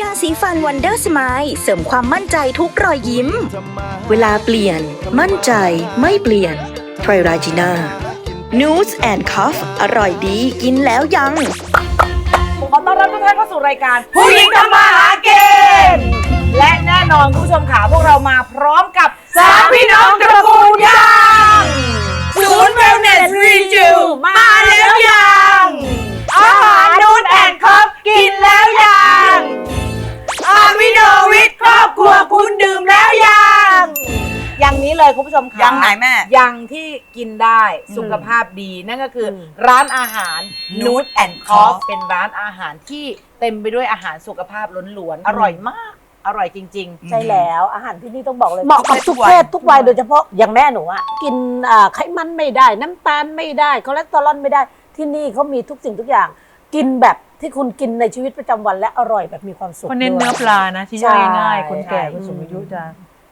ยาสีฟันวันเดอร์สไมล์เสริมความมั่นใจทุกรอยยิ้ม เวลาเปลี่ยน มั่นใจไม่เปลี่ยนไทรราจีน่า News and Cuff อร่อยดีกินแล้วยัง ขอต้อนรับทุกท่านเข้าสู่รายการผู้หญิงทำมาหาเกณฑ์และแน่นอนคุณผู้ชมขาพวกเรามาพร้อมกับสามพี่น้องตระกูลยังศูนย์เวลเนสรีจิวมาแล้วยังอาหารนูนแอนคอฟกินแล้วยังามิโนวิทครอบครัวคุณดื่มแล้วยัง อย่างนี้เลยคุณผู้ชมขายังไหนแม่ ยังที่กินได้สุขภาพดีนั่นก็คืออร้านอาหาร Nude and c o f Coff เป็นร้านอาหารที่เต็มไปด้วยอาหารสุขภาพล้วนๆอร่อยมาก อร่อยจริงใช่แล้วอาหารที่นี่ต้องบอกเลยเหมาะกับทุกทุกวัยเพศทุกวัยโดยเฉพาะอย่างแม่หนูอะกินอ่าไขมันไม่ได้ น้ำตาลไม่ได้คอเลสเตอรอลไม่ได้ที่นี่เขามีทุกสิ่งทุกอย่าง กินแบบที่คุณกินในชีวิตประจำวันและอร่อยแบบมีความสุขเขาเน้นด้วยเนื้อปลานะที่ใช่ย่อยง่ายคนแก่ใช่คนสูงอายุจะ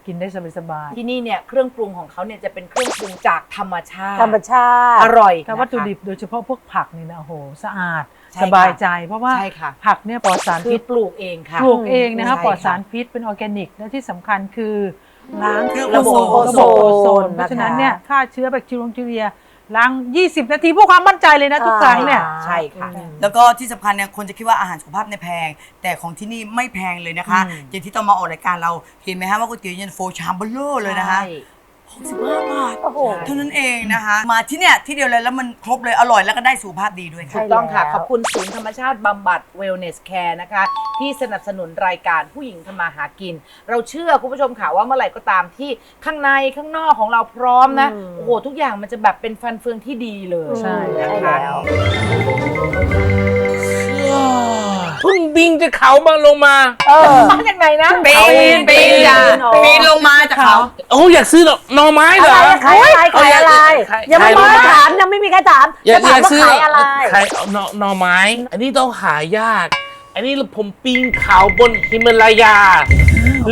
กินได้สบายๆที่นี่เนี่ยเครื่องปรุงของเขาเนี่ยจะเป็นเครื่องปรุงจากธรรมชาติธรรมชาติ อร่อยๆแต่วัตถุนะคะดิบโดยเฉพาะพวกผักนี่นะโอ้โหสะอาดใช่สบายค่ะใจ เพราะว่าใช่ค่ะผักเนี่ยปลอดสารคืพิอษปลูกเองค่ะ ปลูกเองนะคะใช่ปลอดค่ะสารพิษเป็นออร์แกนิก และที่สำคัญคือล้างเครื่องระบบโอโซนระบบโอโซนนะคะเพราะฉะนั้นเนี่ยฆ่าเชื้อแบคทีเรีย ล้าง 20 นาทีเพื่อความมั่นใจเลยนะทุกครั้งเนี่ยใช่ค่ะ แล้วก็ที่สำคัญเนี่ยคนจะคิดว่าอาหารสุขภาพเนี่ยแพง แต่ของที่นี่ไม่แพงเลยนะคะ อืม อย่างที่ตอนมาออกรายการเราเห็นไหมฮะว่าก๋วยเตี๋ยวเย็นโฟชามเบลโลเลยนะคะ ใช่ 65 บาท โอ้โห เท่านั้นเองนะคะ มาที่เนี่ยที่เดียวเลยแล้วมันครบเลยอร่อยแล้วก็ได้สุขภาพดีด้วยถูค่ะกต้องค่ะใช่แล้วขอบคุณศูนย์ธรรมชาติบำบัด Wellness Care นะคะ ที่สนับสนุนรายการผู้หญิงทำมาหากิน เราเชื่อคุณผู้ชมค่ะว่าเมื่อไหร่ก็ตามที่ข้างในข้างนอกของเราพร้อมนะโอ้โห ทุกอย่างมันจะแบบเป็นฟันเฟืองที่ดีเลยใช่นะคะ แล้ว เพิ่งบินจากเขามาลงมา มาจากไหนนะปีนปีนจ้ะปีนลงมาจากเขาโอ้อยากซื้อหน่อไม้เหรอะอไรขายอะไรขายอะไรขายยังไม่มีขายใครถามยังไม่มีใครถามอยาจะกอถามยากว่าซื้อขายอะไรขายหน่อหน่อไม้ อันนี้ต้องหายาก อันนี้ผมปีนเขาบนฮิมาลายา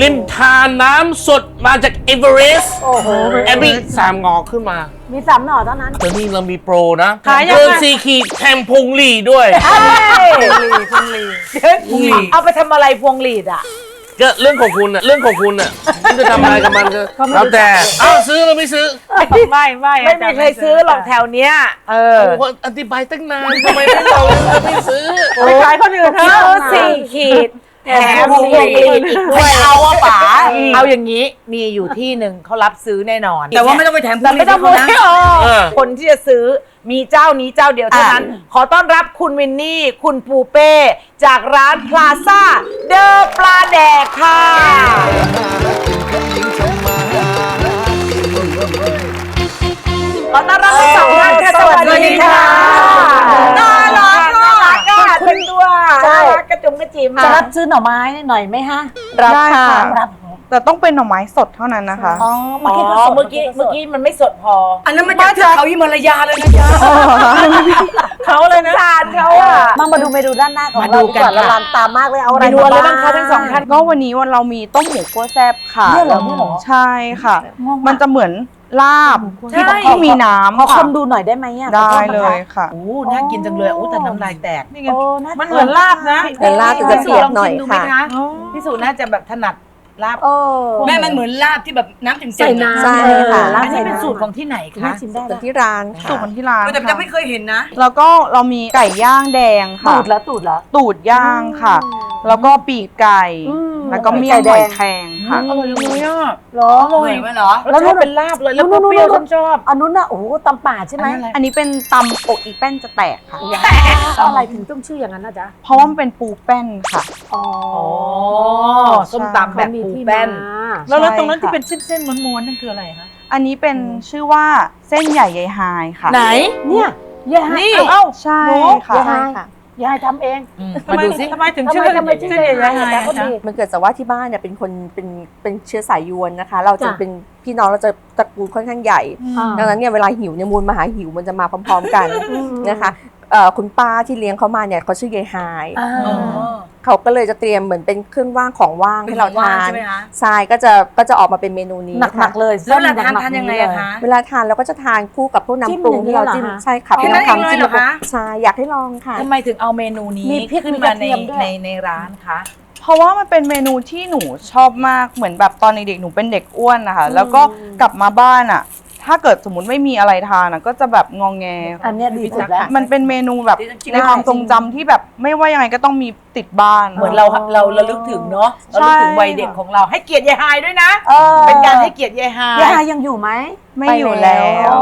ริมทานน้ำสดมาจากเอเวอเรสต์โอ้โหแอบบี้สามงอขึ้นมามีสามหน่อเท่านั้นตอนนี้เรามีโปรนะขายยังไงเกินสี่ขีดแถมพงหลีด้วยเอาไปทำอะไรพวงหลีดอะ ก็เรื่องของคุณน่ะเรื่องของคุณน่ะคุณจะทำอะไรกับมันก็แล้วแต่อ้าวซื้อหรือไม่ซื้อไม่ไม่ไม่ไม่มีใครซื้อหรอกแถวเนี้ยเออโอ้โหอธิบายตั้งนานทำไมไม่บอกเลยไม่ซื้อ ไปขายคนอื่นเถซื้อะอสี่ขีด แถมพวงหลีดพวงหลีดอีกด้วยเอาอะป๋าเอาอย่างนี้มีอยู่ที่หนึ่งเขารับซื้อแน่นอน แต่ว่าไม่ต้องไปแถมพวแต่งหลีไม่ดต้องพูดนะให้ออกเออคนที่จะซื้อมีเจ้านี้เจ้าเดียวเท่านั้น ขอต้อนรับคุณวินนี่ คุณปูเป้ จากร้านพลาซ่าเดอปลาแดกค่ะขอต้อนรับทั้งสองท่านค่ะสวัสดีค่ะน่ารักน่ารักอะเป็นตัว ใช่ น่ารั กกระจุมกระจิมจะอะรับซื้อหน่อไม้หน่อยไหมฮะรับค่ะรับแต่ต้องเป็นหน่อไม้สดเท่านั้นนะคะ อ๋ออ๋เมื่อกี้อเมื่อกี้เมื่อกี้มันไม่สดพอ อันนั้นมาจากเทือกเขาฮิมาลายาเลยนะจ๊ะ เขาเลยนะทานเขาอะ มามาดูเมนูด้านหน้าของมาเราดูดีกันกว่าละค่ะลานตามากเลยเอาอะไร เมนูอะไรมบ้างคะทั้งสองท่าน ก็วันนี้วันเรามีต้มหมูคั่วแซ่บค่ะเนี่ยเหรอเนี่ยเหรอ ใช่ค่ะ งงมันจะเหมือน ลาบที่ใช่ที่มีน้ขอำคค่ะนดูหน่อยได้ไหมอะได้ขอโทษนะคะเลยค่ะ โอ้น่ากินจังเลยอู้แต่น้ำลายแตก นี่ไงโอ้ามันเหมือนลาบนะเหมือนลาบพี่แต่สุเปียลกองหน่อยชิมดูไหมค่ะคะพี่สุน่าจะแบบถนัด ลาบ เออ แม่มันเหมือนลาบที่แบบน้ำจืดๆใส่น้ำใช่ค่ะเอออันนี้ใส่เป็นำสูตรของที่ไหนคุณแม่คะชิมได้ส่วนนะที่ร้านสูค่ะตรของที่ร้านแต่จะค่ะไม่เคยเห็นนะ แล้วก็เรามีไก่ย่างแดงค่ะ ตูดแล้วตูดแล้ว ตูดย่างค่ะ แล้วก็ปีกไก่ อืมแล้วก็เมี่ยงไก่หแดองยแครงค่ะ อร่อยเลยอะเหรอ อร่อยไหมเหรอ แล้วชอบเป็นลาบเลยแล้วก็เปรี้ยวฉันชอบ อันนู้นน่ะโอ้โหตำป่าใช่ไหมอันนั้นอะไร อันนี้เป็นตำอกอีแป้นจะแตกค่ะอะไรถึงต้องชื่ออย่างนั้นนะจ๊ะเพราะว่ามันเป็นปูแป้นค่ะ อ๋ออ๋อส้มตำแบบเขามีปูที่แป้นมาแล้วแล้วใช่ตรงนั้นที่ค่ะเป็นเส้นๆม้วนๆนั่นคืออะไรคะ อันนี้เป็นชื่อว่าเส้นใหญ่ยายฮายค่ะ ไหนเนี่ยยายนี่เอ้าใช่หนูค่ะยายใช่ค่ะยายทำเองมาดูสิทำไมถึงทำชื่อไมทำไมชื่อเส้นใหญ่ยายๆฮายอะเขาดีมันเกิดจากว่าที่บ้านเนี่ยเป็นคนเป็นเป็นเชื้อสายยวนนะคะ เราจะจ้ะเป็นพี่น้องเราจะตระกูลค่อนข้างใหญ่อ่าดังนั้นเนี่ยเวลาหิวเนี่ยมูลมหาหิวมันจะมาพร้อม ๆ กันนะคะ เอ่อคุณป้าที่เลี้ยงเขามาเนี่ยเขาชื่อยายฮายอ่าอ๋อเขาก็เลยจะเตรียมเหมือนเป็นเครื่องว่างของว่างเป็นให้เราของว่างทานใช่ไหมคะใช่ก็จะก็จะออกมาเป็นเมนูนี้หนักค่ะๆเลยแล้วเวลาทานหกๆทานยังไงเลอะคะ เวลาทานเราก็จะทานคู่กับพวกจิ้มน้ำปรุงอย่างนี้ที่เราเหรอจิ้มคะ ใช่ค่ะแค่นั้นเองเลยเหรอคะ ใช่อยากให้ลองค่ะ ทำไมถึงเอาเมนูนี้มีพริกขึ้นมีกมาระในเทียมด้วย ในในร้านคะ เพราะว่ามันเป็นเมนูที่หนูชอบมากเหมือนแบบตอนเด็กๆหนูเป็นเด็กอ้วนนะคะ แล้วก็กลับมาบ้านอะ ถ้าเกิดสมมติไม่มีอะไรทานอะก็จะแบบงองแง อันเนี้ยดีสุดแล้ว มันเป็นเมนูแบบในความทรงจำที่แบบไม่ว่ายังไงก็ต้องมีติดบ้าน เหมือนเราเราระลึกถึงเนาะเราลึกถึงวัยเด็กของเราให้เกียรติยายฮายด้วยนะ เออเป็นการให้เกียรติยายฮายยายยังอยู่ไหม ไม่อยู่แล้ว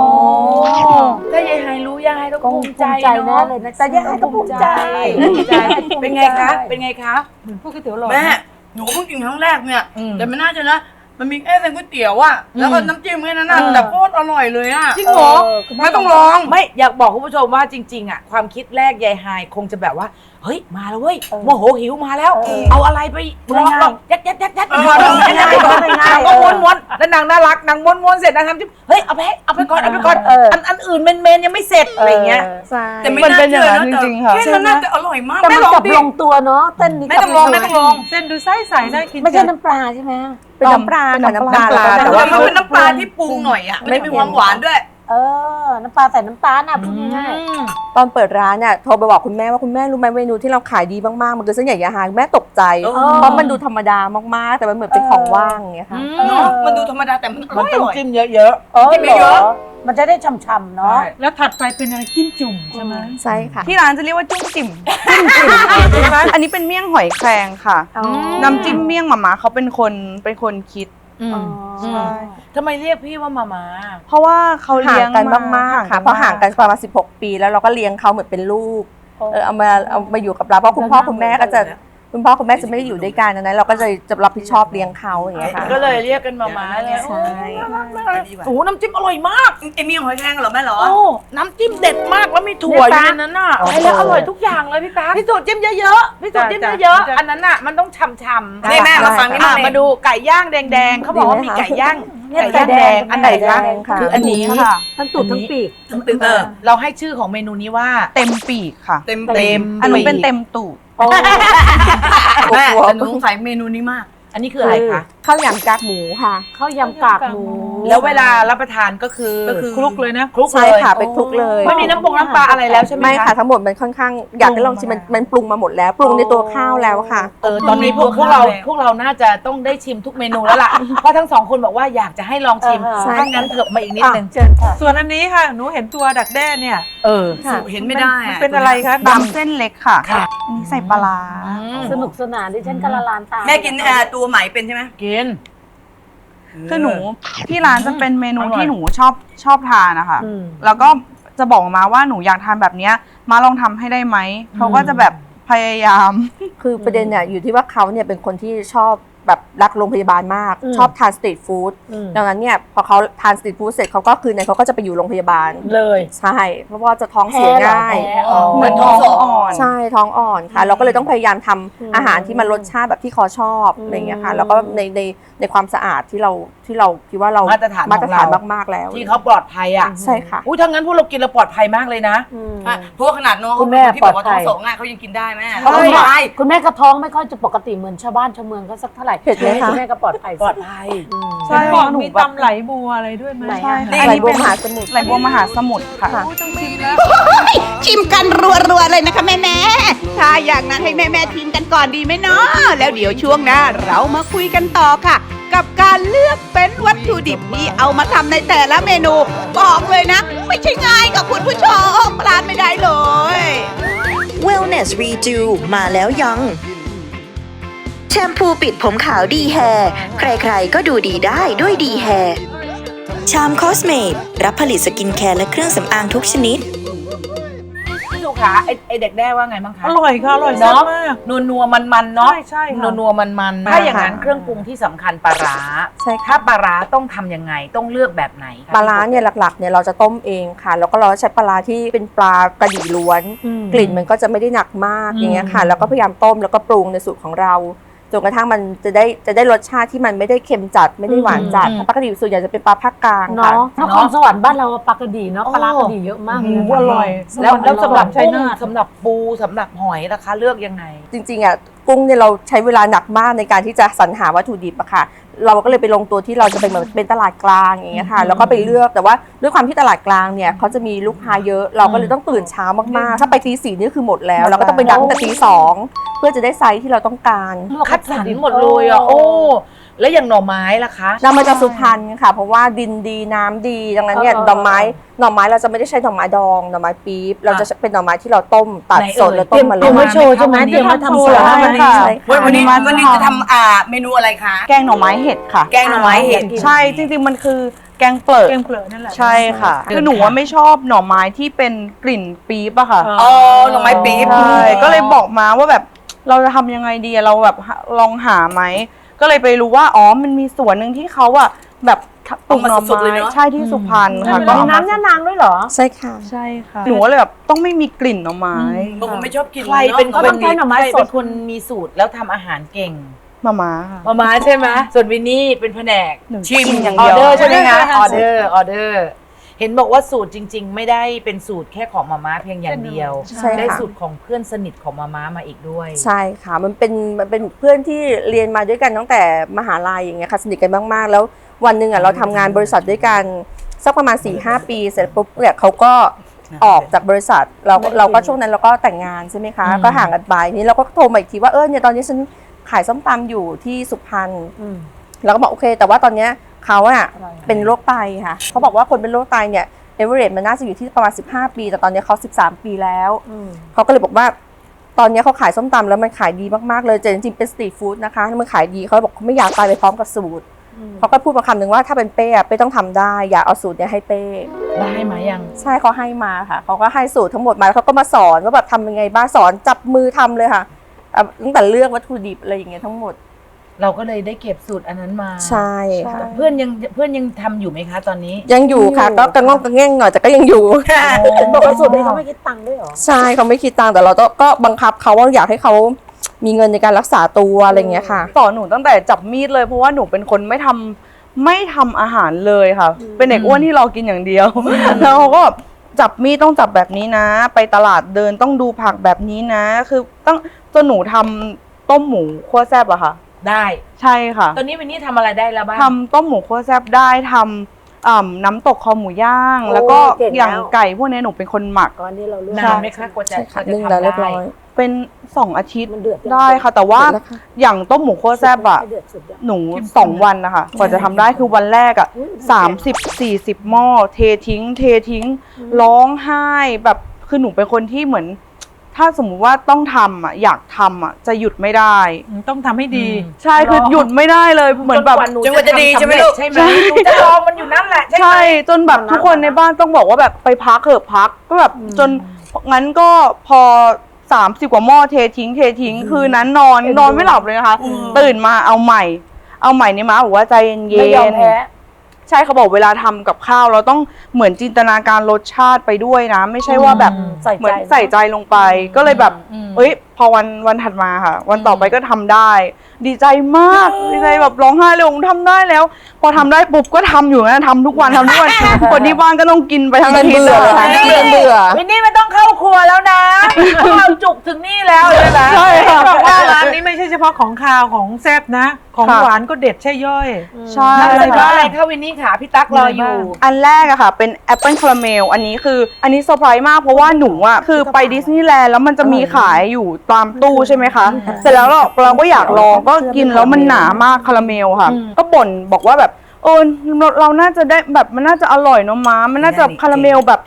ถ้ายายฮายรู้ยายฮายต้องก็ภูภูมิมิใจใจเนาะแน่เลยนะแต่ยายต้องภูมิใจ ภูมิใจ เป็นไงคะ เป็นไงคะเหมือนพวกก๋วยเตี๋ยวหลอดแม่หนูเพิ่งกินครั้งแรกเนี่ย อืม แต่ไม่น่าจะนะ มันมีแค่เป็นก๋วยเตี๋ยวอะแล้วก็น้ำจิ้มแค่นั้นนะเออ แต่โคตรอร่อยเลยอะจริงเหรอไม่ต้องลองไม่อยากบอกคุณผู้ชมว่าจริง ๆ อะ ความคิดแรกยายฮายคงจะแบบว่าเฮ้ยมาแล้วเว้ยโมโหหิวมาแล้ว เอาอะไรไปลองลองยัดยัดยัดยัดเออง่ายๆก่อนง่ายๆก็ม้วนม้วนๆแล้วนางน่ารักนางม้วนม้วนๆเสร็จนางทำจิ้มเฮ้ยเอาไปให้เอาไปก่อนเอาไปก่อนเอออัอันอันอื่นเมนเมนๆยังไม่เสร็จอะไรอย่างเงี้ยใช่แต่ไม่มันน่าเป็นอย่าเชื่งอนั้นนะจริงๆค่ะแค่นั้นน่าจะอร่อยมากแต่มันไม่ลองจับดิลงตัวเนาะเต้นนี้ไม่ต้องลองไม่ต้องลองเส้นดูใสใสๆน่ากินไม่ใช่จังน้ำปลาใช่ไหมเป็นน้ำปลาค่ะน้ำปลาน้ำปลาแต่แต่ว่าว่ามันเป็นน้ำปลาที่ปรุงหน่อยอะไม่ได้มีความหวานด้วย เออ น้ำปลาใส่น้ำตาลน่ะพูดง่ายตอนเปิดร้านเนี่ยโทรไปบอกคุณแม่ว่าคุณแม่รู้ไหมเมนูที่เราขายดีมากๆมันคือเส้นใหญ่ยาฮายแม่ตกใจอ๋อเพราะมันดูธรรมดามากๆ แต่มันเหมือนเป็นของว่างอย่างเงี้ยค่ะเนาะมันดูธรรมดาแต่มันอมันร่อยต้องอร่อยจิ้มเยอะๆเออกินไม่เยอะหรมันจะได้ช่ำๆเนาะ แล้วถัดไปเป็นอะไรจิ้มจุ่มใช่ไหมใช่ค่ะที่ร้านจะเรียกว่าจุ้มจิ่มอันนี้เป็นเมี่ยงหอยแครงค่ะอ๋อน้ำจิ้มเมี่ยงหมาม่าเขาเป็นคนเป็นคนคิดๆ อืมใช่ทำไมเรียกพี่ว่ามาม่าเพราะว่าเขาห่าเลี้ยงงกันมากๆค่ะเพราะห่างกันประมาณ16 ปี แล้วเราก็เลี้ยงเขาเหมือนเป็นลูกเออเอามาเอามาอยู่กับเราเพราะคุณพ่อคุณแม่ก็จะ คุณพ่อคุณแม่จะไม่ได้อยู่ด้วยกันดังนั้นเราก็จะจะรับผิดชอบเลี้ยงเขาอย่างเงี้ยค่ะ ก็เลยเรียกกันมาม่าเลยใช่โอ้โหน้ำจิ้มอร่อยมากไอ้เมี่ยงหอยแครงเหรอแม่เหรอ โอ้น้ำจิ้มเด็ดมากแล้วมีถั่วอยู่ในนั้นน่ะโอ้โหใช่แล้วอร่อยทุกอย่างเลยพี่ตาพี่สุดจิ้มเยอะๆพี่สุดจิ้มเยอะๆอันนั้นน่ะมันต้องฉ่ำๆนี่แม่มาฟังนี่อะมามาดูไก่ย่างแดงๆเขาบอกว่ามีไก่ย่างเนี่ยไก่ย่างแดงอันไหนคะไก่แดงค่ะคืออันนี้ค่ะ ทั้งตูดทั้งปีก เออ เราให้ชื่อของเมนูนี้ว่าเต็มปีกค่ะ เต็มเต็เต็มมอันนู้นเป็นเต็มตูด แม่แต่หนูสงสัยเมนูนี้มาก อันนี้คืออะไรคะ ข้าวยำกากหมูค่ะ ข้าวยำกากหมู แล้วเวลารับประทานก็คือก็คือคลุกเลยนะคลุกใช่เลยค่ะไปคลุกเลยไม่มีน้ำปรุงน้ำปลาอะไรแล้วใช่ไหมไม่ค่ะทั้งหมดมันค่อนข้างอยากให้ลองชิมมันมันปรุงมาหมดแล้วปรุงในตัวข้าวแล้วค่ะเออตอนนี้พวกพวกเราพวกเราน่าจะต้องได้ชิมทุกเมนูแล้วล่ะเพราะทั้งสองคนบอกว่าอยากจะให้ลองชิมเออถ้างั้นเถอะมาอีกนิดนึงเชิญค่ะส่วนอันนี้ค่ะหนูเห็นตัวดักแด้เนี่ยเออค่ะเห็นไม่ได้มันอะเป็นอะไรคะตำเส้นเล็กค่ะค่ะอันนี้ใส่ปลาร้าสนุกสนานดิฉันก็ละลานตาแม่กินเอ่อตัวไหมเป็นใช่ไหมกินคือหนูที่ร้านจะเป็นเมนูอร่อยที่หนูชอบชอบทานนะคะอืมแล้วก็จะบอกมาว่าหนูอยากทานแบบเนี้ย มาลองทำให้ได้ไหมเขาก็จะแบบพยายาม คือประเด็นเนี่ยอยู่ที่ว่าเขาเนี่ยเป็นคนที่ชอบ แบบรักโรงพยาบาลมาก อืมชอบทานสตรีทฟู้ดอืม ดังนั้นเนี่ยพอเขาทานสตรีทฟู้ดเสร็จเขาก็คืนนั้นเขาก็จะไปอยู่โรงพยาบาลเลย ใช่เพราะว่าจะท้องเสียง่าย แพ้เหรอเหมือนท้องอ่อน ใช่ท้องอ่อนค่ะ เราก็เลยต้องพยายามทำอาหารที่มันรสชาติแบบที่เขาชอบอืมอะไรอย่างเงี้ยค่ะ แล้วก็ในในในความสะอาดที่เราที่เราคิดว่าเรามาตรฐานของมาตรฐานเรามากๆแล้วที่เขาปลอดภัยอะใช่ค่ะ อุ้ยถ้างั้นพวกเรากินเราปลอดภัยมากเลยนะอืมอะเพราะว่าขนาดน้องคุณแม่ที่บอกว่าปลอดภัท้องยสองอะเขายังกินได้แม่ใช่สบายคุณแม่กระท้องไม่ค่อยจะปกติเหมือนชาวบ้านชาวเมืองเขาสักเท่าไหร่เผ็ดไหมคะคุณแม่ก็ปลอดภัยปลอดภัยอืมใช่บอกหนูมีแบบตำไหลบัวอะไรด้วยไหมไหนใช่อะค่ะไหลอันนี้บัวเป็นมหาสมุทรไหลบัวมหาสมุทรค่ะอุ๊ยต้องชิมแล้วชิมกันรัวๆเลยนะคะแม่แม่ๆถ้าอย่างนั้นให้แม่แม่ๆทิ้งกันก่อนดีไหมเนาะแล้วเดี๋ยวช่วงหน้าเรามาคุยกันต่อค่ะ กับการเลือกเป็นวัตถุดิบที่เอามาทำในแต่ละเมนู บอกเลยนะ ไม่ใช่ง่ายกับคุณผู้ชมพลาดไม่ได้เลย Wellness Redo มาแล้วยัง แชมพูปิดผมขาวดีแฮร์ใครๆก็ดูดีได้ด้วยดีแฮร์ชามคอสเมดรับผลิตสกินแคร์และเครื่องสำอางทุกชนิด พี่สุขาไอไอเด็กแด้ว่าไงบ้างคะ อร่อยค่ะ อร่อยเนาะมาก นัวนัวมันมันๆเนาะใช่ใช่ค่ะนัวนัวมันมันๆถ้าอย่างนั้นเครื่องปรุงที่สำคัญปลาร้าใช่ค่ะ ถ้าปลาร้าต้องทำยังไงต้องเลือกแบบไหนคะปลาร้าเนี่ยหลักๆเนี่ยเราจะต้มเองค่ะ แล้วก็เราใช้ปลาร้าที่เป็นปลากระดี่ล้วน กลิ่นมันก็จะไม่ได้หนักมากอย่างเงี้ยค่ะ แล้วก็พยายามต้มแล้วก็ปรุงในสูตรของเรา จนกระทั่งมันจะได้จะได้รสชาติที่มันไม่ได้เค็มจัดไม่ได้หวานจัดปลากระดี่ส่วนใหญ่จะเป็นปลาภาคกลางค่ะ เนาะนครสวรรค์บ้านเราปลากระดีเนาะปลาร้ากระดีเยอะมากหมูเลยอร่อย แล้วแล้วสำหรับชัยกุ้งนาทสำหรับปูสำหรับหอยราคาเลือกยังไง จริงๆอะกุ้งเนี่ยเราใช้เวลาหนักมากในการที่จะสรรหาวัตถุดิบอะค่ะ เราก็เลยไปลงตัวที่เราจะเป็นแบบเป็นตลาดกลางอย่างเงี้ยค่ะแล้วก็ไปเลือกแต่ว่าด้วยความที่ตลาดกลางเนี่ยเขาจะมีลูกค้าเยอะเราก็เลยต้องตื่นเช้ามากๆ ถ้าไปตีสี่นี่คือหมดแล้ว เราก็ต้องไปดังแต่ตีสองเพื่อจะได้ไซส์ที่เราต้องการ คัดสรรหมดเลยอะโอ้ แล้วอย่างหน่อไม้ล่ะคะ เรามาจากสุพรรณค่ะ เพราะว่าดินดีน้ำดีดังนั้นเนี่ยเออหน่อไม้หน่อไม้เราจะไม่ได้ใช้หน่อไม้ดองหน่อไม้ปี๊บเราจะเป็นหน่อไม้ที่เราต้มตัดไหนสดเอ่ยแล้วต้มมาเลเตรียยมไว้โชว์ใช่ไหมเตรียมไว้ทำสวนใช่วันนี้ค่ะใช่ค่ะ วันนี้วันนี้จะทำอ่าเมนูอะไรคะ แกงหน่อไม้เห็ดค่ะ แกงหน่อไม้เห็ด ใช่จริงๆมันคือแกงเปลือกเกงเปลือกนั่นแหละ ใช่ค่ะ คือหนูว่าไม่ชอบหน่อไม้ที่เป็นกลิ่นปี๊บอะค่ะอ๋อหน่อไม้ปี๊บ ใช่ก็เลยบอกมาว่าแบบเราจะทำยังไงดีอะเราแบบลองหาไหม ก็เลยไปรู้ว่าอ๋อมันมีสวนหนึ่งที่เขาอะแบบปลูกหน่อเอามาสดๆเลยไม้เนอะ ใช่ที่สุพรรณค่ะมีก็เอามาน้ำย่านางด้วยเหรอใช่ค่ะ ใช่ค่ะหนูก็เลยแบบต้องไม่มีกลิ่นหน่อไม้ บางคนไม่ชอบกินใครเป็นคก็ต้นองใช้หน่อไม้สดใครเป็นคนมีสูตรแล้วทำอาหารเก่งมาม่าค่ะ มามาใช่ไหมส่วนวินนี่เป็นแผนกหนูชิมอย่างออเดียวเดอร์ใช่ไหมคะใช่อค่ะอเดอร์ออเดอร์ เห็นบอกว่าสูตรจริง ๆ ไม่ได้เป็นสูตรแค่ของมาม่าเพียงอย่างเดียว ใช่ค่ะ ได้สูตรของเพื่อนสนิทของมาม่ามาอีกด้วย ใช่ค่ะ มันเป็นมันเป็นเพื่อนที่เรียนมาด้วยกันตั้งแต่มหาลัยอย่างเงี้ยค่ะสนิทกันมากๆ แล้ววันหนึ่งอะเราทำงานบริษัทด้วยกันสักประมาณ4ี่หปีเสร็จปุ๊บเนี่ยเขาก็ออกจากบริษัทเราก็เราก็ช่วงนั้นเราก็แต่งงานใช่ไหมคะ อืม ก็ห่างกันไปนี่เราก็โทรมาอีกทีว่าเออเนี่ยตอนนี้ฉันขายส้มตำอยู่ที่สุพรรณเราก็บอกโอเค แต่ว่าตอนเนี้ย เขาอะเป็นโรคไตค่ะเขาบอกว่าคนเป็นโรคไตเนี่ยเอเวอเรสมันน่าจะอยู่ที่ประมาณ 15 ปี แต่ตอนนี้เขา 13 ปีแล้วเขาก็เลยบอกว่า ตอนนี้เขาขายส้มตำแล้วมันขายดีมากๆเลยแต่จริงๆเป็นสตรีทฟู้ดนะคะมันขายดีเขาบอกเขาไม่อยากตายไปพร้อมกับสูตรเขาก็พูดมาคำหนึ่งว่าถ้าเป็นเป้อะเป้ต้องทำได้ อยากเอาสูตรเนี้ยให้เป้ได้ไหมยังใช่เขาให้มาค่ะเขาก็ให้สูตรทั้งหมดมาแล้วเขาก็มาสอนว่าแบบทำยังไงบ้างสอนจับมือทำเลยค่ะอะตั้งแต่เลือกวัตถุดิบอะไรอย่างเงี้ยทั้งหมด เราก็เลยได้เก็บสูตรอันนั้นมาใช่ค่ะเพื่อนยังเพื่อนยังทำอยู่ไหมคะตอนนี้ ยังอยู่ค่ะ ก็กระง่องกระแง่งหน่อยแต่ก็ยังอยู่ บอกว่าสูตรนี้เขาไม่คิดตังค์ด้วยเหรอ ใช่เขาไม่คิดตังค์แต่เราต้องก็บังคับเขาว่าอยากให้เขามีเงินในการรักษาตัวอะไรอย่างเงี้ยค่ะ สอนหนูตั้งแต่จับมีดเลยเพราะว่าหนูเป็นคนไม่ทำไม่ทำอาหารเลยค่ะ เป็นเด็กอ้วนที่รอกินอย่างเดียว แล้วเขาก็จับมีดต้องจับแบบนี้นะ ไปตลาดเดินต้องดูผักแบบนี้นะ คือต้องจนหนูทำต้มหมูคั่วแซ่บอะค่ะ ได้ใช่ค่ะตอนนี้วินนี่ทำอะไรได้แล้วบ้าง ทำต้มหมูคั่วแซ่บได้ทำอ่ำน้ำตกคอหมูย่าง โอ้แล้วก็เก่งแล้ว อย่างไก่พวกนี้หนูเป็นคนหมักก่อนนี้เราเลือกนานไหมคะกว่าจะใช่ค่ะกว่าจะนึ่งทำแล้วเรียบได้ร้อยเป็นสองอาทิตย์มันเดือดยังได้ค่ะ แต่ว่าเดือดแล้วค่ะ อย่างต้มหมูคั่วแซ่บอะให้เดือดสุดยังหนูสองวันนะคะกว่าจะทำได้คือวันแรกอะสามสิบสี่สิบหม้อเททิ้ง เททิ้ง ร้องไห้แบบคือหนูเป็นคนที่เหมือน ถ้าสมมุติว่าต้องทำอะอยากทำอะจะหยุดไม่ได้ ต้องทำให้ดี ใช่คือหยุดไม่ได้เลยเหมือนแบบ จนกว่าจะดีใช่ไหมลูก ใช่ไหมหนูจะรอมันอยู่นั่นแหละใช่ไหม ใช่จนแบบทุกคนในบ้านต้องบอกว่าแบบไปพักเถอะพักก็แบบจนงั้นก็พอสามสิบกว่าหม้อเททิ้งเททิ้งคืนนั้นนอนนอนไม่หลับเลยนะคะ ตื่นมาเอาใหม่ เอาใหม่นี่มาบอกว่าใจเย็นไม่ยอมแพ้ ใช่เขาบอกเวลาทำกับข้าว เราต้องเหมือนจินตนาการรสชาติไปด้วยนะ ไม่ใช่ว่าแบบใส่ใจเหมือนใส่ใจลงไป ก็เลยแบบเอ้ย พอวันวันถัดมาค่ะ วันต่อไปก็ทำได้ ดีใจมากดีใจแบบร้องไห้เลยผมทำได้แล้ว พอทำได้ปุ๊บก็ทำอยู่นะทำทุกวันทำทุกวันคนที่บ้านก็ต้องกินไปทั้งอาทิตย์เบื่อเลยค่ะเลยเบื่อเบื่อ วินนี่ไม่ต้องเข้าครัวแล้วนะพวกเราจุกถึงนี่แล้วใช่ไหมใช่ค่ะ บอกว่าร้านนี้ไม่ใช่เฉพาะของคาวของแซ่บนะ ของค่ะ หวานก็เด็ดใช่ย่อย ใช่ นำเสนออะไรคะวินนี่ค่ะพี่ตั๊กรออยู่ อันแรกอะค่ะ เป็นแอปเปิลคาราเมลอันนี้คืออันนี้เซอร์ไพรส์มากเพราะว่าหนูอะคือไปดิสนีย์แลนด์แล้วมันจะมีขายอยู่ตามตู้ใช่ไหมคะ เสร็จแล้วเราเราก็อยากลองก็กินแล้วมันหนามากคาราเมลค่ะ ก็บ่นบอกว่าแบบเออเราเราน่าจะได้แบบมันน่าจะอร่อยเนอะม้ามันน่าจะคาราเมลแบบ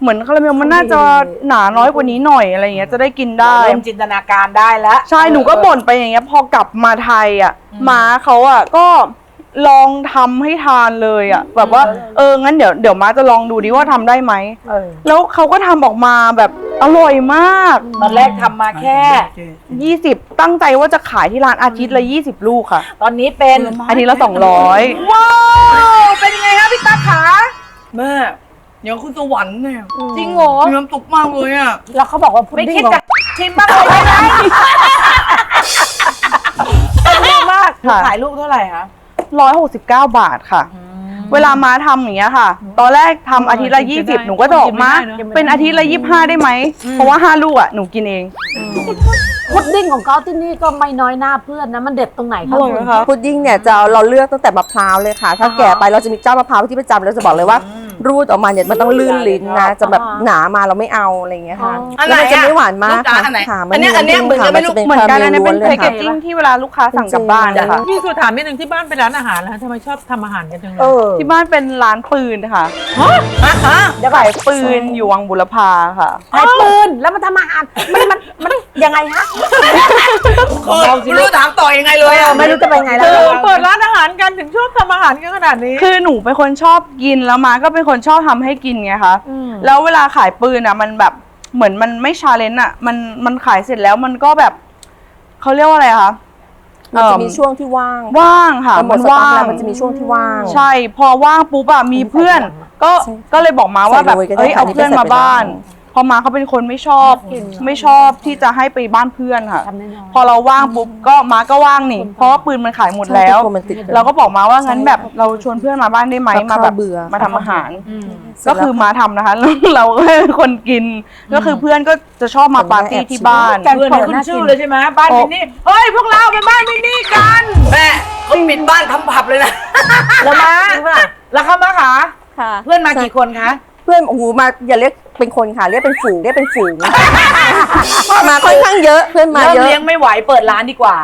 เหมือนคาราเมลมันน่าจะหนาน้อยกว่านี้หน่อยอะไรอย่างเงี้ยจะได้กินได้ เริ่มจินตนาการได้แล้ว ใช่หนูก็บ่นไปอย่างเงี้ยพอกลับมาไทยอะม้าเขาอะก็ ลองทำให้ทานเลยอะ แบบว่า เอองั้นเดี๋ยวเดี๋ยวม้าจะลองดูดิว่าทำได้ไหม เออแล้วเขาก็ทำออกมาแบบอร่อยมาก ตอนแรกทำมาแค่ 20 ตั้งใจว่าจะขายที่ร้านอาทิตย์ละ 20 ลูกค่ะ ตอนนี้เป็นอาทิตย์ละ 200 ว้าวเป็นยังไงคะพี่ตั๊กขาแม่อย่างคุณสวรรค์เนี่ยจริงเหรอมีน้ำตกมากเลยอะแล้วเขาบอกว่าพุดไม่ดิ้งคิดของจะชิมบ้างเลยใช่ไหมเยอะมากค่ะ ขายลูกเท่าไหร่คะ 169บาทค่ะเวลามาทำอย่างเงี้ยค่ะ ตอนแรกทำอาทิตย์ละกินยี่ได้สิบหนูก็จะบอกมากินไม่ได้เนอะเป็นอาทิตย์ละยี่ห้าได้ไหม เพราะว่าห้าลูกอะหนูกินเอง พุดดิ้งของเขาที่นี่ก็ไม่น้อยหน้าเพื่อนนะ มันเด็ดตรงไหนอคะร่อยไหมคะพุดดิ้งเนี่ยจะเราเลือกตั้งแต่มะพร้าวเลยค่ะ ถ้าแก่ไปเราจะมีเจ้ามะพร้าวที่ประจำเราจะบอกเลยว่า รูดออกมาเนี่ยมันต้องลื่นลิ้นนะจะแบบหนามาเราไม่เอาอะไรอย่างเงี้ยค่ะอันไหนแล้วมันจะอะไม่หวานมากลูกตาลอันไหน ค่ะอันเนี้ยอันเนี้ยเหมือนกันไหมลูกจะเหมือนกันคาอันรานี้เมลเป็นล้วนแพเลยคเกค่ะจจิ้งที่เวลาลูกค้าสั่งกลับบ้านนะคะ พี่สุถามนิดนึงที่บ้านเป็นร้านอาหารแล้วทำไมชอบทำอาหารกันจังเลเอยอที่บ้านเป็นร้านปืนค่ะขายปืนอยู่วังบุรพาค่ะขายปืนแล้วมันทำอาหารมันมันมันยังไงฮะไม่รู้ถามต่อยังไงเลยอะไม่รู้จะไปไงแล้วคือเปิดร้านอาหารกันถึงชอบทำอาหารกันขนาดนี้ คือหนูเป็นคนชอบกินแล้วมาก็เป็นคนชอบทำให้กินไงคะแล้วเวลาขายปืนอะ มันแบบเหมือนมันไม่ชาเลนจ์อะ มันมันขายเสร็จแล้วมันก็แบบเขาเรียกว่าอะไรคะมันจะมีช่วงที่ว่างว่างค่ะ มันหมมัดนสต็อกว่าง แล้วมันจะมีช่วงที่ว่าง ใช่ พอว่างปุ๊บอะมีเพื่อน ก็ก็เลยบอกมาว่าแบบ ใส่โรยก็ได้เอ้ยค่ะเอาเพื่อนมาบ้าน พอมาเขาเป็นคนไม่ชอบไม่ชอบที่จะให้ไปบ้านเพื่อนค่ะทำน้อยๆพอเราว่างปุ๊บก็มาก็ว่างนี่ เพราะว่าปืนมันขายหมดแล้วใช่ทุกคนมันติดกันเราก็บอกมาว่างั้นแบบเราชวนเพื่อนมาบ้านได้ไหมกับมาข้าวแบบเบื่อมาทำอาหารเสร็ก็จแล้วคือมาทำนะคะแล้วเราก็เป็นคนกินก็คือเพื่อนก็จะชอบมาปาร์ตี้ที่บ้านแกงเพื่อนเปิดขึ้นน่าชื่กิอนเลยใช่ไหมบ้านมินนี่เฮ้ยพวกเราเป็นบ้านมินนี่กันแม่เขาปิดบ้านทำผับเลยนะแล้วมาแล้วเขามาคะค่ะเพื่อนมากี่คนคะ เพื่อนโอ้โหมาอย่าเรียกเป็นคนค่ะเรียกเป็นฝูงเรียกเป็นฝูงมาค่อนข้างเยอะเพื่อนมาเริ่มเยอะเลี้ยงไม่ไหวเปิดร้านดีกว่า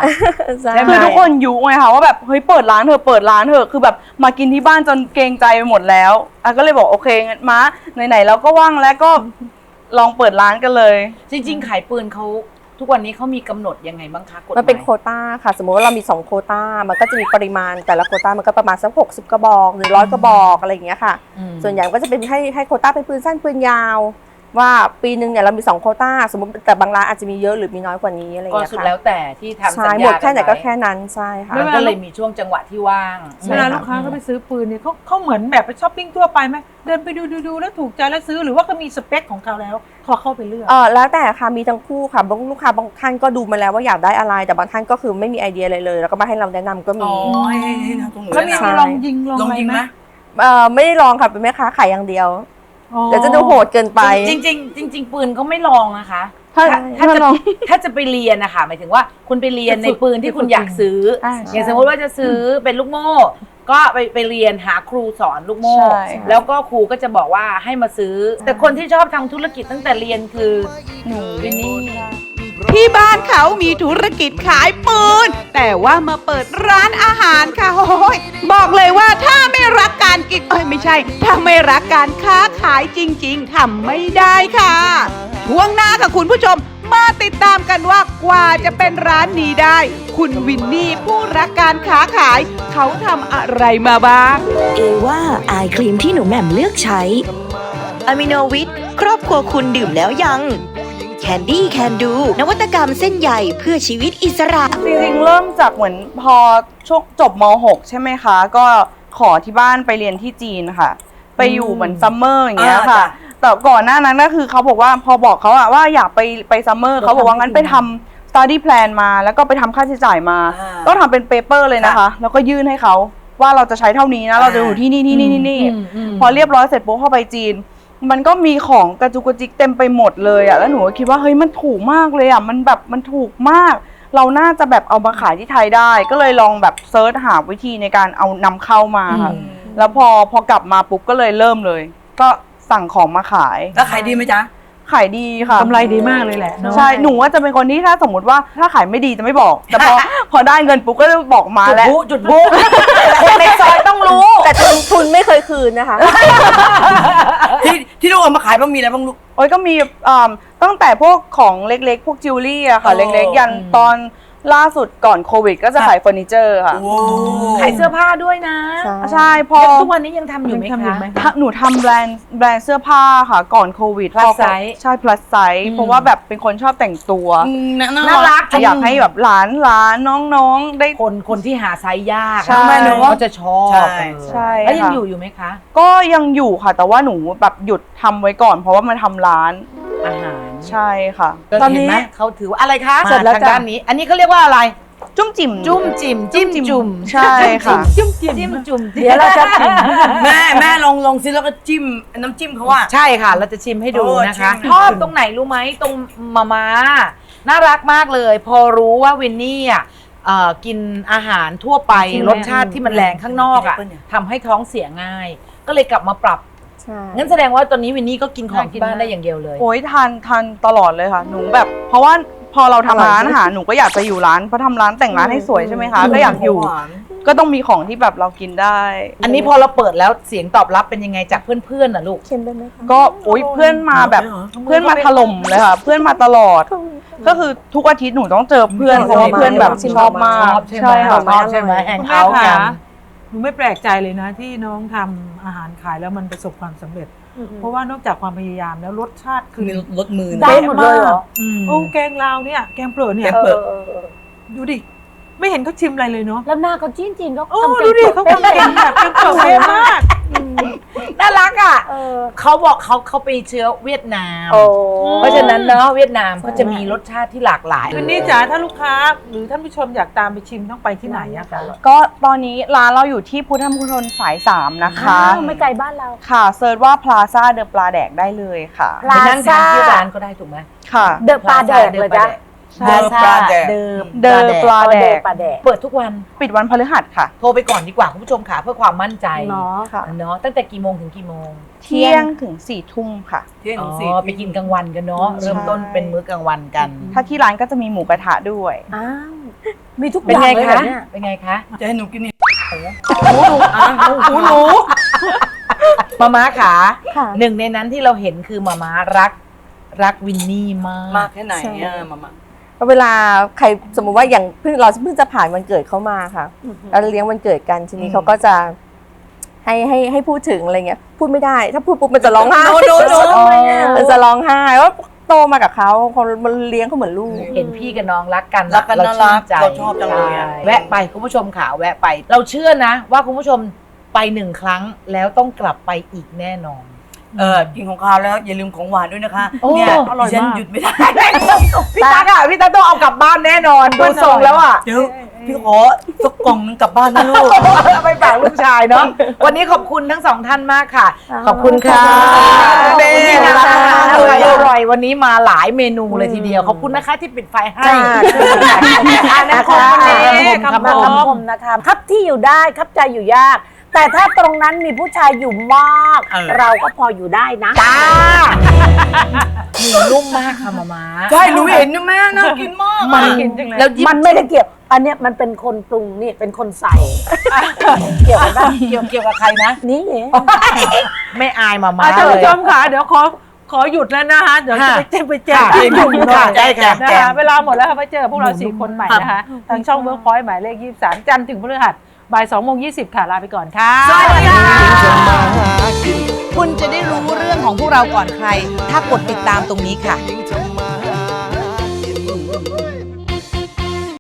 ใช่ใช่ไหมคือทุกคนยุไงค่ะว่าแบบเฮ้ยเปิดร้านเถอะเปิดร้านเถอะคือแบบมากินที่บ้านจนเกรงใจไปหมดแล้วอะก็เลยบอกโอเคงั้นมาไหนๆเราก็ว่างแล้วก็ลองเปิดร้านกันเลย จริง ๆ ขายปืนเขา ทุกวันนี้เขามีกำหนดยังไงบ้างคะกฎหมันเป็นโควต้าค่ะ สมมติว่าเรามี2โควต้า มันก็จะมีปริมาณแต่ละโควต้ามันก็ประมาณสักหกสิบกระบอกหรือร้อยกระบอกอะไรอย่างเงี้ยค่ะ อืมส่วนใหญ่ก็จะเป็นให้ให้โควต้าเป็นปืนสั้นปืนยาว ว่าปีหนึ่งเนี่ยเรามี2โควต้าสมมติแต่บางร้านอาจจะมีเยอะหรือมีน้อยกว่านี้อะไรอย่างก็เงี้ยสุดค่ะแล้วแต่ที่ทำสัใช่ญญาหมดแค่ไหนก็ว้แค่นั้นใช่ค่ะมันก็เลยมีช่วงจังหวะที่ว่างเวลาลูกค้าเขาไปซื้อปืนเนี่ยเขาเขาเหมือนแบบไปช้อปปิ้งทั่วไปไหมเดินไปดูดูดูแล้วถูกใจแล้วซื้อหรือว่าก็มีสเปคของเขาแล้วพอเข้าไปเลือก เออแล้วแต่ค่ะมีทั้งคู่ค่ะบางลูกค้าบางท่านก็ดูมาแล้วว่าอยากได้อะไร แต่บางท่านก็คือไม่มีไอเดียอะไรเลย แล้วก็มาให้เราแนะนำก็มีอ๋อให้ให้ให้ทำตรงหนูแล้วมีนะมีลองยิงลองลองอะไรยิงไหไหมมเออไม่ได้ลองค่ะเป็นแม่ค้าขายอย่างเดียว อ๋อเดี๋ยวจะดูโหดเกินไป จริงๆจริงๆจริง ๆ ปืนเขาไม่ลองนะคะ ถ้าถ้าถ้าจะลองถ้าจะไปเรียนนะคะหมายถึงว่าคุณไปเรียนในปืนที่คุณอยากซื้ออ่าอย่างสมมติว่าจะซื้อเป็นลูกโม่ ก็ไปไปเรียนหาครูสอนลูกโม่ ใช่แล้วก็ครูก็จะบอกว่าให้มาซื้อ แต่คนที่ชอบทำธุรกิจตั้งแต่เรียนคือ หนูวินนี่ ที่บ้านเขามีธุรกิจขายปืน แต่ว่ามาเปิดร้านอาหารค่ะโอ้ยบอกเลยว่าถ้าไม่รักการกินเอ้ยไม่ใช่ ถ้าไม่รักการค้าขายจริง ๆทำไม่ได้ค่ะช่วงหน้าค่ะคุณผู้ชมมาติดตามกันว่ากว่าจะเป็นร้านนี้ได้ คุณวินนี่ผู้รักการค้าขาย เขาทำอะไรมาบ้าง เอว่าอายครีมที่หนูแหม่มเลือกใช้อะมิโนวิทครอบครัวคุณดื่มแล้วยัง แคนดี้แคนดูนวัตกรรมเส้นใหญ่เพื่อชีวิตอิสระ จริงๆเริ่มจากเหมือนพอช่วงจบม .6 ใช่ไหมคะ ก็ขอที่บ้านไปเรียนที่จีนค่ะ ไปอยู่เหมือนซัมเมอร์อย่างเงี้ยค่ะแต่ก่อนหน้านั้นก็คือเขาบอกว่าพอบอกเขาอะว่าอยากไปไปซัมเมอร์เขาบอกว่างั้นไปทำ study plan มาแล้วก็ไปทำค่าใช้จ่ายมา อ่าก็ทำเป็นเปเปอร์เลยนะคะ แล้วก็ยื่นให้เขาว่าเราจะใช้เท่านี้นะ เราจะอยู่ที่นี่ที่นี่ที่นี่ พอเรียบร้อยเสร็จปุ๊บเข้าไปจีน มันก็มีของกระจุกกระจิกเต็มไปหมดเลยอะแล้วหนูก็คิดว่าเฮ้ยมันถูกมากเลยอะมันแบบมันถูกมาก เราน่าจะแบบเอามาขายที่ไทยได้ ก็เลยลองแบบเซิร์ชหาวิธีในการเอานำเข้ามาค่ะแล้วพอพอกลับมาปุ๊บก็เลยเริ่มเลย ก็สั่งของมาขาย แล้วขายดีไหมจ๊ะ ขายดีค่ะกำไรดีมากเลยแหละเนอะ ใช่หนูว่าจะเป็นคนที่ถ้าสมมติว่าถ้าขายไม่ดีจะไม่บอก แต่พอ พอได้เงินปุ๊บก็จะบอกมาจุดแล้ว บุจุดบุ คนในซอยต้องรู้ แต่ทุนทุนไม่เคยคืนนะคะ ที่ ที่ลูกเอามาขายบ้างมีอะไรบ้างลูก โอ้ยก็มีอ่าตั้งแต่พวกของเล็กๆ พวกจิวเวลรี่อะค่ะอ๋อเล็กๆ ยันตอน ล่าสุดก่อนโควิด ก็จะขายเฟอร์นิเจอร์ค่ะ โอ้ขายเสื้อผ้าด้วยนะใช่ใช่พอ ทุกวันนี้ยังทำอยู่ไหมยังทำอยู่คะ ไหม ถ้าหนูทำแบรนด์แบรนด์เสื้อผ้าค่ะ ก่อนโควิด Plus พอ size ใช่ plus size เพราะว่าแบบเป็นคนชอบแต่งตัว น่ารักอยากให้แบบหลานหลานน้องๆได้ คนคนที่หาไซส์ยากใช่เขาจะชอบใช่เออใช่แล้วยังค่ะอยู่อยู่ไหมคะ ก็ยังอยู่ค่ะ แต่ว่าหนูแบบหยุดทำไว้ก่อน เพราะว่ามันทำร้าน อาหาร ใช่ค่ะตอนนี้เขาถือว่าอะไรคะเสร็จแล้วทางจ้ะ ด้านนี้ อันนี้เขาเรียกว่าอะไร จุ่มจิ๋มจุ้มจิ๋มจิ้มจุ่มใช่ค่ะ จิ้มจิ้มจิ้มจุ่มเดี๋ยวเราจะชิมแม่แม่ลองลองซิแล้วก็จิ้มน้ำจิ้มเขาว่า ใช่ค่ะ เราจะชิมให้ดูโอ้นะคะชิมชอบตรงไหนรู้ไหมตรงมาม่าน่ารักมากเลย พอรู้ว่าวินนี่อะเอ่อกินอาหารทั่วไป รสชาติที่มันแรงข้างนอกอะทำให้ท้องเสียง่าย ก็เลยกลับมาปรับใช่ งั้นแสดงว่าตอนนี้วินนี่ก็กินของที่บ้านได้อย่างเดียวเลย โอ้ยทานทานตลอดเลยค่ะ หนูแบบ เพราะว่าพอเราทำร้านอาหารหนูก็อยากจะอยู่ร้านเพราะทำร้านแต่งร้านให้สวยใช่ไหมคะก็อยากอยู่หวานก็ต้องมีของที่แบบเรากินได้ อันนี้พอเราเปิดแล้วเสียงตอบรับเป็นยังไงจากเพื่อนๆน่ะลูก เค็มได้ไหมคะ ก็โอ้ยเพื่อนมาแบบเพื่อนมาถล่มเลยค่ะ เพื่อนมาตลอด ก็คือทุกอาทิตย์หนูต้องเจอเพื่อนเพราะว่าเพื่อนแบบชอบมากชอบใช่ไหมใช่ค่ะชอบใช่ไหมแฮงคุณเอาแม่ท์กัคะน หนูไม่แปลกใจเลยนะ ที่น้องทำอาหารขายแล้วมันประสบความสำเร็จ เพราะว่านอกจากความพยายามแล้วรสชาติคือมีรสมือได้หมดเลยเหรออืมโอ้แกงลาวเนี่ยแกงเปลือกเนี่ยแกงเปลือกดูดิ ไม่เห็นเขาชิมอะไรเลยเนาะแล้วหน้าเขาจริงจริงๆเขาโอ้ทำดูดิก่งเขาทำเก่งแบบแกงเปลือกเยอะมากน่ารักอะเออเขาบอกเขาเขาไปเชื้อเวียดนาม โอ้ เพราะฉะนั้นเนาะเวียดนามเขาจะมีรสชาติที่หลากหลายคืนนี้จ๋าถ้าลูกค้าหรือท่านผู้ชมอยากตามไปชิมต้องไปที่ไหนอะคะก็ตอนนี้ร้านเราอยู่ที่พุทธมณฑลสายสามนะคะ อ้าวไม่ไกลบ้านเรา ค่ะเซิร์ชว่า Plaza เดอะปลาแดกได้เลยค่ะ ไปนั่งทานที่ร้านก็ได้ถูกไหมค่ะ เดอะปลาแดกเลยจ้ะ เดอะปลาแดกเดิมเดอะปลาแดเดกอะปลาแดกเปิดทุกวันปิดวันพฤหัสค่ะ โทรไปก่อนดีกว่าคุณผู้ชมค่ะเพื่อความมั่นใจเนาะค่ะ เนาะตั้งแต่กี่โมงถึงกี่โมงเที่ยงถึงสี่ทุ่มค่ะ เที่ยงอ๋ถึงสี่อไปกินกลางวันกันเนาะเริ่มต้นเป็นมื้อกลางวันกัน ถ้าที่ร้านก็จะมีหมูกระทะด้วย อ้าวมีทุกอเป็นย่างไงเลยคะเหรอเนี่ยเป็นไงคะจะให้หนูกินนี่หูหนูมาม้าขาค่ะ หนึ่งในนั้นที่เราเห็นคือมาม้ารัก รักวินนี่มาก มากแค่ไหนอะมามา เวลาใครสมมุติว่าอย่างเพิ่งเราเพิ่งจะผ่านวันเกิดเขามาค่ะเราเลี้ยงวันเกิดกันทีนี้เขาก็จะให้ให้ให้พูดถึงอะไรเงี้ย พูดไม่ได้ ถ้าพูดปุ๊บมันจะร้องไห้โนโนโนมันจะร้องไห้ว่าโตมากับเขาเขามันเลี้ยงเขาเหมือนลูก เห็นพี่กับน้องรักกันรักกันเราน่ารัชื่กนใจเราชอบจังเลยอะใช่แวะไปคุณผู้ชมขาแวะไป เราเชื่อนะ ว่าคุณผู้ชมไปหนึ่งครั้งแล้วต้องกลับไปอีกแน่นอน เออกินของคาวแล้วอย่าลืมของหวานด้วยนะคะโอ้เนี่ยอร่อยดิฉันมาก หยุดไม่ได้พี่ตั๊กอะพี่ตั๊กต้องเอากลับบ้านแน่นอนดูทรงแล้วอะเดี๋ยวพี่ขอสักกล่องนึงกลับบ้านนะลูกไปฝากลูกชายเนาะ วันนี้ขอบคุณทั้งสองท่านมากค่ะ ขอบคุณค่ะเบนี่นนะคะอร่อยอร่อยวันนี้มาหลายเมนูเลยทีเดียว ขอบคุณนะคะที่ปิดไฟให้อ่านะคควันนนี้นี้คำคำผมคมนะคะครับที่อยู่ได้ครับใจอยู่ยาก แต่ถ้าตรงนั้นมีผู้ชายอยู่มาก เออ เราก็พออยู่ได้นะจ้าหมูนุ่มมากค่ะมาม่าใช่หนูเห็นนะแม่น่ากินมากมันอะแล้วยิ้มันไม่ได้เกี่ยว อันเนี้ยมันเป็นคนปรุงนี่เป็นคนใส่ เกี่ยวกันปะเกี่ยวเกี่ยวกับใครนะ นี่เองไม่อายมาม่าอะท่านเลผู้ย ชมค่ะเดี๋ยวขอขอหยุดแล้วนะคะเดี๋ยวจะไปค่ะเจ็บไปแจ้งค่ะที่หนุ่มหน่อยได้ค่ะนะคะเวลาหมดแล้วค่ะไปเจอพวกเราสี่คนใหม่นะคะทางช่องเวิร์กพอยต์หมายเลข 23 จันทร์ถึงพฤหัส บ่าย2โมง20 ค่ะ ลาไปก่อนค่ะ สวัสดีค่ะคุณจะได้รู้เรื่องของพวกเราก่อนใคร ถ้ากดติดตามตรงนี้ค่ะยิ่ง